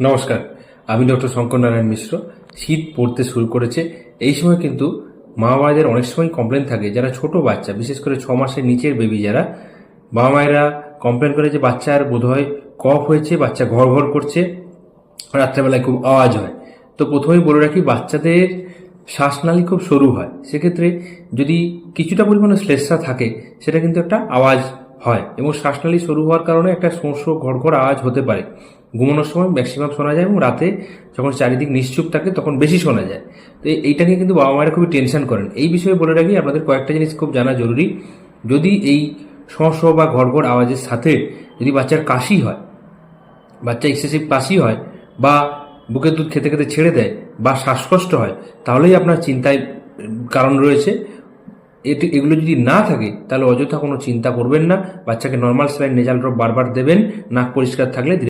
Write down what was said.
নমস্কার, আমি ডক্টর শঙ্কর নারায়ণ মিশ্র। শীত পড়তে শুরু করেছে। এই সময় কিন্তু মা মায়েদের অনেক সময় কমপ্লেন থাকে, যারা ছোট বাচ্চা, বিশেষ করে ছ মাসের নিচের বেবি যারা। বাবা মায়েরা কমপ্লেন করে যে বাচ্চার বোধহয় কফ হয়েছে, বাচ্চা ঘর ঘর করছে, রাত্রেবেলায় খুব আওয়াজ হয়। তো প্রথমেই বলে রাখি, বাচ্চাদের শ্বাসনালী খুব সরু হয়। সেক্ষেত্রে যদি কিছুটা পরিমাণে শ্লেষা থাকে, সেটা কিন্তু একটা আওয়াজ হয় এবং শ্বাসনালী সরু হওয়ার কারণে একটা শোঁ ঘড়ঘড় আওয়াজ হতে পারে। ঘুমানোর সময় ম্যাক্সিমাম শোনা যায় এবং রাতে যখন চারিদিক নিশ্চুপ থাকে তখন বেশি শোনা যায়। তো এই- এইটাকে কিন্তু বাবা মায়েরা খুবই টেনশন করেন। এই বিষয়ে বলে রাখি, আপনাদের কয়েকটা জিনিস খুব জানা জরুরি। যদি এই শোঁ শোঁ বা ঘড়ঘড় আওয়াজের সাথে যদি বাচ্চার কাশি হয়, বাচ্চা এক্সেসিভ কাশি হয় বা বুকের দুধ খেতে খেতে ছেড়ে দেয় বা শ্বাসকষ্ট হয়, তাহলেই আপনার চিন্তায়, কারণ রয়েছে। এটি এগুলো যদি না থাকে, তাহলে অযথা কোনো চিন্তা করবেন না। বাচ্চাকে নর্মাল স্যালাইন নেজাল ড্রপ বারবার দেবেন, নাক পরিষ্কার থাকলে